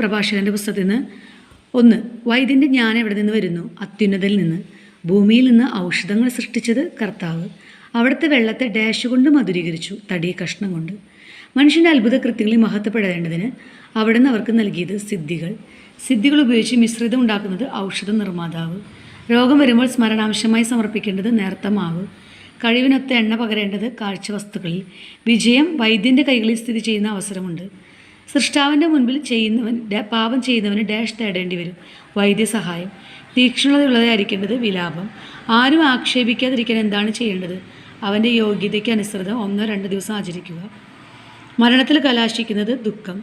പ്രഭാഷകന്റെ പുസ്തകത്തിൽ നിന്ന് ഒന്ന് വൈദ്യന്റെ ജ്ഞാനം എവിടെ നിന്ന് വരുന്നു? അത്യുന്നതയിൽ നിന്ന്. ഭൂമിയിൽ നിന്ന് ഔഷധങ്ങൾ സൃഷ്ടിച്ചത് കർത്താവ്. അവിടുത്തെ വെള്ളത്തെ ഡാഷ് കൊണ്ട് മധുരീകരിച്ചു തടിയ കഷ്ണം കൊണ്ട്. മനുഷ്യന്റെ അത്ഭുത കൃത്യങ്ങളിൽ മഹത്വപ്പെടേണ്ടതിന് അവിടെ നിന്ന് അവർക്ക് നൽകിയത് സിദ്ധികൾ. സിദ്ധികൾ ഉപയോഗിച്ച് മിശ്രിതം ഉണ്ടാക്കുന്നത് ഔഷധ നിർമ്മാതാവ്. രോഗം വരുമ്പോൾ സ്മരണാംശമായി സമർപ്പിക്കേണ്ടത് നേർത്ത മാവ്. കഴിവിനൊത്ത എണ്ണ പകരേണ്ടത് കാഴ്ച വസ്തുക്കളിൽ വിജയം വൈദ്യന്റെ കൈകളിൽ സ്ഥിതി ചെയ്യുന്ന അവസരമുണ്ട്. സൃഷ്ടാവിന്റെ മുൻപിൽ ചെയ്യുന്നവൻ പാപം ചെയ്യുന്നവന് ഡാഷ് തേടേണ്ടി വരും. വൈദ്യസഹായം. തീക്ഷ്ണതയുള്ളതായിരിക്കേണ്ടത് വിലാപം. ആരും ആക്ഷേപിക്കാതിരിക്കാൻ എന്താണ് ചെയ്യേണ്ടത്? അവന്റെ യോഗ്യതയ്ക്ക് അനുസൃതം ഒന്നോ രണ്ടോ ദിവസം ആചരിക്കുക. മരണത്തിൽ കലാശിക്കുന്നത് ദുഃഖം.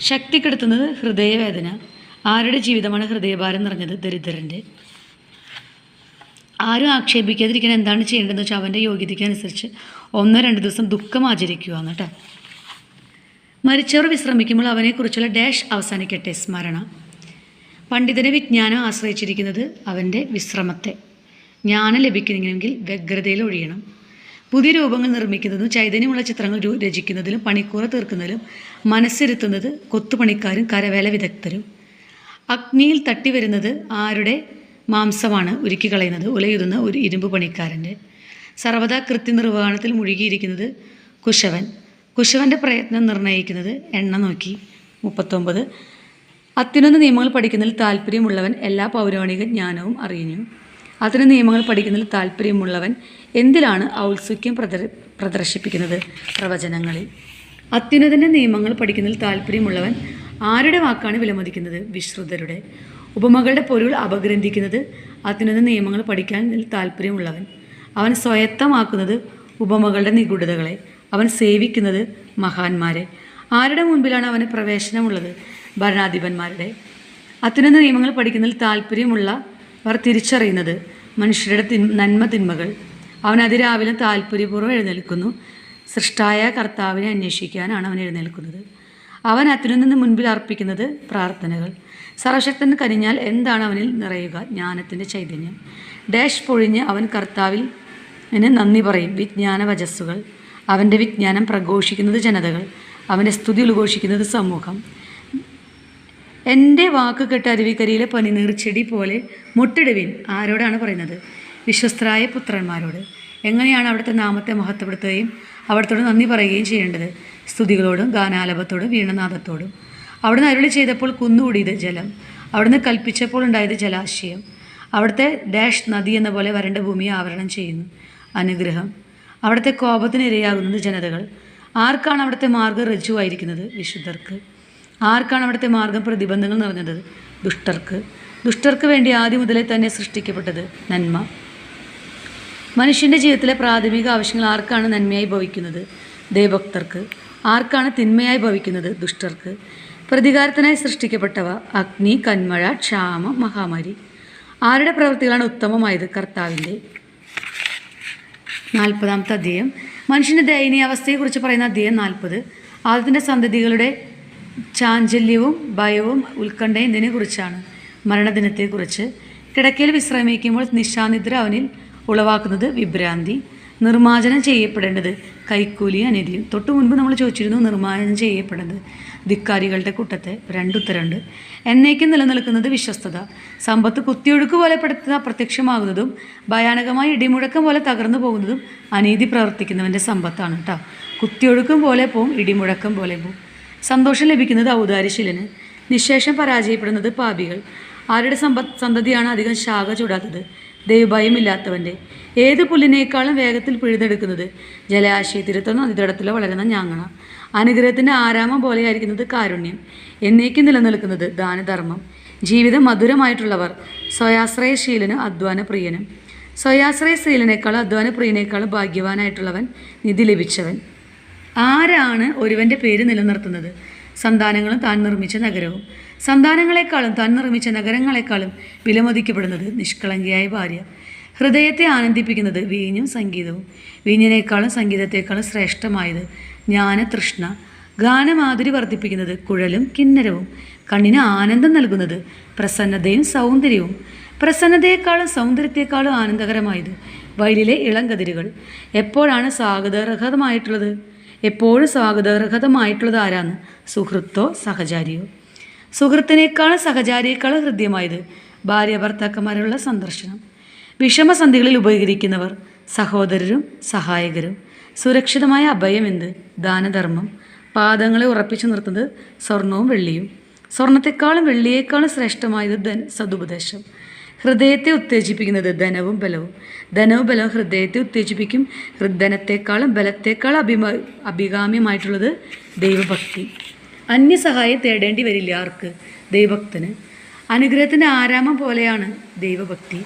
ശക്തി കെടുത്തുന്നത് ഹൃദയവേദന. ആരുടെ ജീവിതമാണ് ഹൃദയഭാരം നിറഞ്ഞത്? ദരിദ്രന്റെ ആരും ആക്ഷേപിക്കാതിരിക്കാൻ എന്താണ് ചെയ്യേണ്ടതെന്ന് വെച്ചാൽ അവന്റെ യോഗ്യതയ്ക്ക് അനുസരിച്ച് ഒന്നോ രണ്ട് ദിവസം ദുഃഖം ആചരിക്കുക കേട്ടോ മരിച്ചവർ വിശ്രമിക്കുമ്പോൾ അവനെക്കുറിച്ചുള്ള ഡാഷ് അവസാനിക്കട്ടെ സ്മരണ. പണ്ഡിതനെ വിജ്ഞാനം ആശ്രയിച്ചിരിക്കുന്നത് അവന്റെ വിശ്രമത്തെ. ജ്ഞാനം ലഭിക്കുന്നെങ്കിൽ വ്യഗ്രതയിൽ ഒഴിയണം. പുതിയ രൂപങ്ങൾ നിർമ്മിക്കുന്നതും ചൈതന്യമുള്ള ചിത്രങ്ങൾ രചിക്കുന്നതിലും പണിക്കൂറ തീർക്കുന്നതിലും മനസ്സിരുത്തുന്നത് കൊത്തുപണിക്കാരും കരവേല വിദഗ്ധരും. അഗ്നിയിൽ തട്ടി വരുന്നത് ആരുടെ? മാംസമാണ് ഉരുക്കി കളയുന്നത് ഉലയുതുന്ന ഒരു ഇരുമ്പ് പണിക്കാരന്റെ സർവദാ കൃത്യനിർവഹണത്തിൽ മുഴുകിയിരിക്കുന്നത് കുശവൻ. കുശവന്റെ പ്രയത്നം നിർണയിക്കുന്നത് എണ്ണ നോക്കി. മുപ്പത്തൊമ്പത്. അത്തിനൊന്ന് നിയമങ്ങൾ പഠിക്കുന്നതിൽ താല്പര്യമുള്ളവൻ എല്ലാ പൗരാണിക ജ്ഞാനവും അറിയുന്നു അതിന് നിയമങ്ങൾ പഠിക്കുന്നതിൽ താല്പര്യമുള്ളവൻ എന്തിലാണ് ഔത്സുക്യം പ്രദർ പ്രദർശിപ്പിക്കുന്നത്? പ്രവചനങ്ങളിൽ. അത്യുന്നതന്റെ നിയമങ്ങൾ പഠിക്കുന്നതിൽ താല്പര്യമുള്ളവൻ ആരുടെ വാക്കാണ് വിലമതിക്കുന്നത്? വിശ്രുതരുടെ. ഉപമകളുടെ പൊരുൾ അപഗ്രന്ഥിക്കുന്നത് അത്യുന്നത നിയമങ്ങൾ പഠിക്കാൻ താല്പര്യമുള്ളവൻ. അവൻ സ്വയത്തമാക്കുന്നത് ഉപമകളുടെ നിഗൂഢതകളെ. അവൻ സേവിക്കുന്നത് മഹാന്മാരെ. ആരുടെ മുൻപിലാണ് അവന് പ്രവേശനമുള്ളത്? ഭരണാധിപന്മാരുടെ. അത്യുന്നത നിയമങ്ങൾ പഠിക്കുന്നതിൽ താല്പര്യമുള്ള അവർ തിരിച്ചറിയുന്നത് മനുഷ്യരുടെ തിൻ നന്മ തിന്മകൾ. അവൻ അതിരാവിലെ താല്പര്യപൂർവം എഴുന്നേൽക്കുന്നു. സൃഷ്ടായ കർത്താവിനെ അന്വേഷിക്കാനാണ് അവൻ എഴുന്നേൽക്കുന്നത്. അവൻ അത്യുന്നതിന് മുൻപിൽ അർപ്പിക്കുന്നത് പ്രാർത്ഥനകൾ. സർവശക്തൻ കനിഞ്ഞാൽ എന്താണ് അവനിൽ നിറയുക? ജ്ഞാനത്തിന്റെ ചൈതന്യം. ഡാഷ് പൊഴിഞ്ഞ് അവൻ കർത്താവിൽ നന്ദി പറയും. വിജ്ഞാന വചസ്സുകൾ. അവന്റെ വിജ്ഞാനം പ്രഘോഷിക്കുന്നത് ജനതകൾ അവന്റെ സ്തുതി ഉദ്ഘോഷിക്കുന്നത് സമൂഹം. എന്റെ വാക്ക് കെട്ട അരുവിക്കരിയിലെ പനിനീർച്ചെടി പോലെ മുട്ടിടുവിൻ ആരോടാണ് പറയുന്നത്? വിശ്വസ്തരായ പുത്രന്മാരോട്. എങ്ങനെയാണ് അവിടുത്തെ നാമത്തെ മഹത്വപ്പെടുത്തുകയും അവിടത്തോട് നന്ദി പറയുകയും ചെയ്യേണ്ടത്? സ്തുതികളോടും ഗാനാലപത്തോടും വീണനാഥത്തോടും അവിടുന്ന് അരുളി ചെയ്തപ്പോൾ കുന്നുകൂടിയത് ജലം. അവിടുന്ന് കൽപ്പിച്ചപ്പോൾ ഉണ്ടായത് ജലാശയം. അവിടുത്തെ ഡാഷ് നദി എന്ന പോലെ വരണ്ട ഭൂമിയെ ആവരണം ചെയ്യുന്നു. അനുഗ്രഹം. അവിടുത്തെ കോപത്തിന് ഇരയാകുന്നത് ജനതകൾ. ആർക്കാണ് അവിടുത്തെ മാർഗം റജ്ജുവായിരിക്കുന്നത് വിശുദ്ധർക്ക്. ആർക്കാണ് അവിടുത്തെ മാർഗം പ്രതിബന്ധങ്ങൾ നിറഞ്ഞത്? ദുഷ്ടർക്ക്. ദുഷ്ടർക്ക് വേണ്ടി ആദ്യം മുതലേ തന്നെ സൃഷ്ടിക്കപ്പെട്ടത് നന്മ. മനുഷ്യന്റെ ജീവിതത്തിലെ പ്രാഥമിക ആവശ്യങ്ങൾ ആർക്കാണ് നന്മയായി ഭവിക്കുന്നത്? ദേവഭക്തർക്ക്. ആർക്കാണ് തിന്മയായി ഭവിക്കുന്നത്? ദുഷ്ടർക്ക്. പ്രതികാരത്തിനായി സൃഷ്ടിക്കപ്പെട്ടവ അഗ്നി കന്മഴ ക്ഷാമം മഹാമാരി. ആരുടെ പ്രവൃത്തികളാണ് ഉത്തമമായത്? കർത്താവിന്റെ നാൽപ്പതാമത്തെ അധ്യായം. മനുഷ്യന്റെ ദയനീയാവസ്ഥയെക്കുറിച്ച് പറയുന്ന അധ്യായം നാൽപ്പത്. ആദ്യത്തിന്റെ സന്തതികളുടെ ചാഞ്ചല്യവും ഭയവും ഉത്കണ്ഠയും ഇതിനെക്കുറിച്ചാണ് മരണദിനത്തെക്കുറിച്ച്. കിടക്കയിൽ വിശ്രമിക്കുമ്പോൾ നിശാനിദ്ര അവനിൽ ഉളവാക്കുന്നത് വിഭ്രാന്തി. നിർമ്മാർജനം ചെയ്യപ്പെടേണ്ടത് കൈക്കൂലി അനീതിയും തൊട്ടു മുൻപ് നമ്മൾ ചോദിച്ചിരുന്നു നിർമ്മാർജനം ചെയ്യപ്പെടുന്നത് ധിക്കാരികളുടെ കൂട്ടത്തെ രണ്ടുത്തരണ്ട് എന്നേക്കും നിലനിൽക്കുന്നത് വിശ്വസ്തത. സമ്പത്ത് കുത്തിയൊഴുക്ക് പോലെ പെടുത്തുന്ന പ്രത്യക്ഷമാകുന്നതും ഭയാനകമായ ഇടിമുഴക്കം പോലെ തകർന്നു പോകുന്നതും അനീതി പ്രവർത്തിക്കുന്നവന്റെ സമ്പത്താണ് കേട്ടോ കുത്തിയൊഴുക്കും പോലെ പോവും ഇടിമുഴക്കം പോലെ പോവും. സന്തോഷം ലഭിക്കുന്നത് ഔദാര്യശീലന്. നിശേഷം പരാജയപ്പെടുന്നത് പാപികൾ. ആരുടെ സമ്പ സന്തതിയാണ് അധികം ശാഖ ചൂടാത്തത്? ദൈവഭയമില്ലാത്തവന്റെ ഏത് പുല്ലിനേക്കാളും വേഗത്തിൽ പിഴുതെടുക്കുന്നത് ജലാശയത്തിരുത്തോ നദിതടത്തിലോ വളരുന്ന ഞാങ്ങണ. അനുഗ്രഹത്തിന്റെ ആരാമം പോലെയായിരിക്കുന്നത് കാരുണ്യം. എന്നേക്കും നിലനിൽക്കുന്നത് ദാനധർമ്മം. ജീവിതം മധുരമായിട്ടുള്ളവർ സ്വയാശ്രയശീലന് അധ്വാന പ്രിയനും സ്വയാശ്രയശീലനേക്കാളും അധ്വാന പ്രിയനേക്കാളും ഭാഗ്യവാനായിട്ടുള്ളവൻ നിധി ലഭിച്ചവൻ. ആരാണ് ഒരുവന്റെ പേര് നിലനിർത്തുന്നത്? സന്താനങ്ങളും താൻ നിർമ്മിച്ച നഗരവും. സന്താനങ്ങളെക്കാളും താൻ നിർമ്മിച്ച നഗരങ്ങളെക്കാളും വിലമതിക്കപ്പെടുന്നത് നിഷ്കളങ്കയായ ഭാര്യ. ഹൃദയത്തെ ആനന്ദിപ്പിക്കുന്നത് വീഞ്ഞും സംഗീതവും. വീഞ്ഞിനേക്കാളും സംഗീതത്തെക്കാളും ശ്രേഷ്ഠമായത് ജ്ഞാനതൃഷ്ണ. ഗാനമാധുരി വർദ്ധിപ്പിക്കുന്നത് കുഴലും കിന്നരവും. കണ്ണിന് ആനന്ദം നൽകുന്നത് പ്രസന്നതയും സൗന്ദര്യവും. പ്രസന്നതയെക്കാളും സൗന്ദര്യത്തെക്കാളും ആനന്ദകരമായത് വയലിലെ ഇളം കതിരുകൾ. എപ്പോഴാണ് സ്വാഗതാർഹമായിട്ടുള്ളത് എപ്പോഴും സ്വാഗതാർഹതമായിട്ടുള്ളത് ആരാണ് സുഹൃത്തോ സഹചാരിയോ? സുഹൃത്തിനേക്കാളും സഹചാരിയേക്കാളും ഹൃദ്യമായത് ഭാര്യ ഭർത്താക്കന്മാരുള്ള സന്ദർശനം. വിഷമസന്ധികളിൽ ഉപകരിക്കുന്നവർ സഹോദരരും സഹായകരും. സുരക്ഷിതമായ അഭയം എന്ത്? ദാനധർമ്മം. പാദങ്ങളെ ഉറപ്പിച്ചു നിർത്തുന്നത് സ്വർണവും വെള്ളിയും. സ്വർണത്തെക്കാളും വെള്ളിയേക്കാളും ശ്രേഷ്ഠമായത് ധൻ സതുപദേശം. ഹൃദയത്തെ ഉത്തേജിപ്പിക്കുന്നത് ധനവും ബലവും. ധനവും ബലവും ഹൃദയത്തെ ഉത്തേജിപ്പിക്കും. ഹൃദയത്തെക്കാളും ബലത്തെക്കാളും അഭിമ അഭികാമ്യമായിട്ടുള്ളത് ദൈവഭക്തി. അന്യസഹായം തേടേണ്ടി വരില്ല ആർക്ക്? ദൈവഭക്തന്. അനുഗ്രഹത്തിന്റെ ആരാമം പോലെയാണ് ദൈവഭക്തി.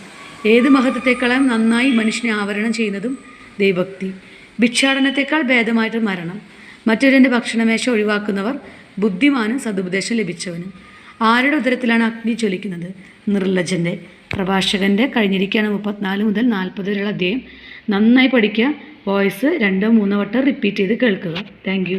ഏത് മഹത്വത്തെക്കാളും നന്നായി മനുഷ്യനെ ആവരണം ചെയ്യുന്നതും ദൈവഭക്തി. ഭിക്ഷാടനത്തെക്കാൾ ഭേദമായിട്ട് മരണം. മറ്റൊരു ഭക്ഷണമേശ ഒഴിവാക്കുന്നവർ ബുദ്ധിമാനും സതുപദേശം ലഭിച്ചവനും. ആരുടെ ഉദരത്തിലാണ് അഗ്നി ജ്വലിക്കുന്നത്? നിർലജന്റെ പ്രഭാഷകന്റെ കഴിഞ്ഞിരിക്കുകയാണ് മുപ്പത്തിനാല് മുതൽ നാൽപ്പത് വരെയുള്ള അധ്യായം നന്നായി പഠിക്കുക. വോയിസ് രണ്ടോ മൂന്നോ വട്ടം റിപ്പീറ്റ് ചെയ്ത് കേൾക്കുക. താങ്ക്